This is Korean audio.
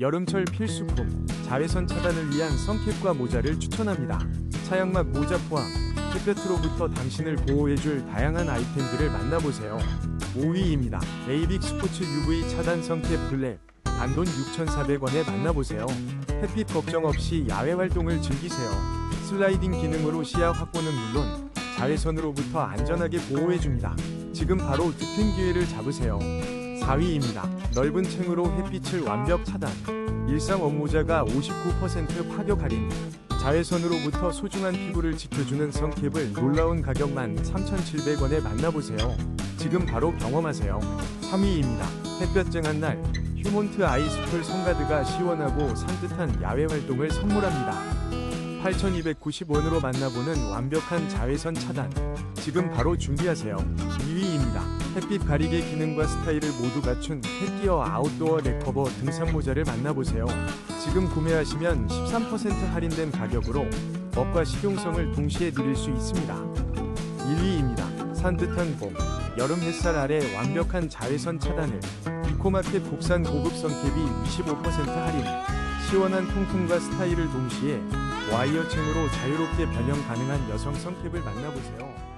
여름철 필수품 자외선 차단을 위한 선캡과 모자를 추천합니다. 차양막 모자 포함 햇볕으로부터 당신을 보호해줄 다양한 아이템들을 만나보세요. 5위입니다. 에이빅 스포츠 UV 차단 선캡 블랙 단돈 6,400원에 만나보세요. 햇빛 걱정 없이 야외 활동을 즐기세요. 슬라이딩 기능으로 시야 확보는 물론 자외선으로부터 안전하게 보호해줍니다. 지금 바로 득템 기회를 잡으세요. 4위입니다. 넓은 챙으로 햇빛을 완벽 차단. 일상 업모자가 59% 파격 할인. 자외선으로부터 소중한 피부를 지켜주는 선캡을 놀라운 가격만 3,700원에 만나보세요. 지금 바로 경험하세요. 3위입니다. 햇볕 쨍한 날 휴몬트 아이스풀 선가드가 시원하고 산뜻한 야외 활동을 선물합니다. 8,290원으로 만나보는 완벽한 자외선 차단. 지금 바로 준비하세요. 2위입니다. 햇빛 가리개 기능과 스타일을 모두 갖춘 햇기어 아웃도어 레커버 등산 모자를 만나보세요. 지금 구매하시면 13% 할인된 가격으로 멋과 실용성을 동시에 누릴 수 있습니다. 1위입니다. 산뜻한 봄, 여름 햇살 아래 완벽한 자외선 차단을 이코마켓 국산 고급 선캡이 25% 할인, 시원한 통풍과 스타일을 동시에 와이어층으로 자유롭게 변형 가능한 여성 선캡을 만나보세요.